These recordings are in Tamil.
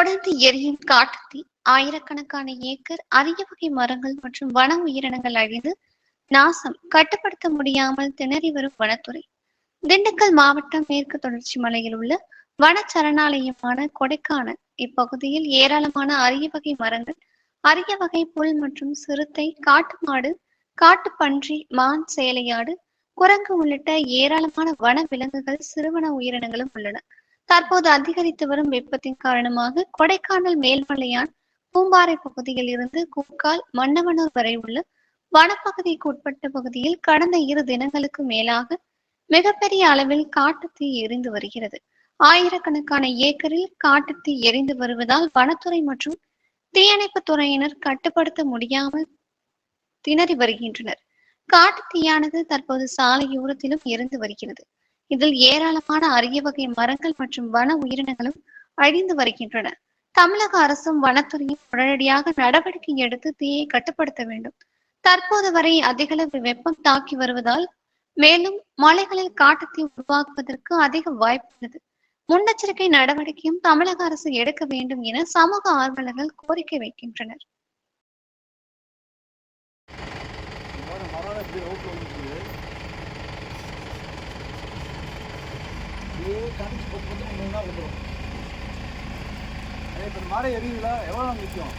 தொடர்ந்து எரியும் காட்டுத்தீ ஆயிரக்கணக்கான ஏக்கர் அரிய வகை மரங்கள் மற்றும் வன உயிரினங்கள் அழிந்து நாசம் கட்டுப்படுத்த முடியாமல் திணறி வரும் வனத்துறை. திண்டுக்கல் மாவட்டம் மேற்கு தொடர்ச்சி மலையில் உள்ள வன சரணாலயமான கொடைக்கானல். இப்பகுதியில் ஏராளமான அரிய வகை மரங்கள் அரிய வகை புல் மற்றும் சிறுத்தை காட்டு மாடு காட்டு பன்றி மான் சேலையாடு குரங்கு உள்ளிட்ட ஏராளமான வன விலங்குகள் சிறுவன உயிரினங்களும் உள்ளன. தற்போது அதிகரித்து வரும் வெப்பத்தின் காரணமாக கொடைக்கானல் மேல்மலையான் பூம்பாறை பகுதியில் இருந்து கூக்கால் மன்னவனூர் வரை உள்ள வனப்பகுதிக்கு உட்பட்ட பகுதியில் கடந்த இரு தினங்களுக்கு மேலாக மிகப்பெரிய அளவில் காட்டுத்தீ எரிந்து வருகிறது. ஆயிரக்கணக்கான ஏக்கரில் காட்டுத்தீ எரிந்து வருவதால் வனத்துறை மற்றும் தீயணைப்பு துறையினர் கட்டுப்படுத்த முடியாமல் திணறி வருகின்றனர். காட்டுத்தீயானது தற்போது சாலையோரத்திலும் எரிந்து வருகிறது. இதில் ஏராளமான அரிய வகை மரங்கள் மற்றும் வன உயிரினங்களும் அழிந்து வருகின்றன. தமிழக அரசும் வனத்துறையும் உடனடியாக நடவடிக்கை எடுத்து தீயை கட்டுப்படுத்த வேண்டும். தற்போது வரை அதிகளவு வெப்பம் தாக்கி வருவதால் மேலும் மலைகளில் காட்டத்தை உருவாக்குவதற்கு அதிக வாய்ப்பு உள்ளது. முன்னெச்சரிக்கை நடவடிக்கையும் தமிழக அரசு எடுக்க வேண்டும் என சமூக ஆர்வலர்கள் கோரிக்கை வைக்கின்றனர். அப்படியே கணிச்சு பத்து பத்து மூணு நாள் வந்துடும் அதே இப்போ மரம் எரியுங்களா எவ்வளோ நாள் நிற்கும்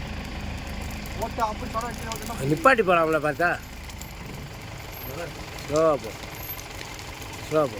போட்டு அப்படி படம் வச்சு நிப்பாட்டி போகலாம்ல பார்த்தா. ஸ்லோவாக போ. ஸ்லோவாக போ.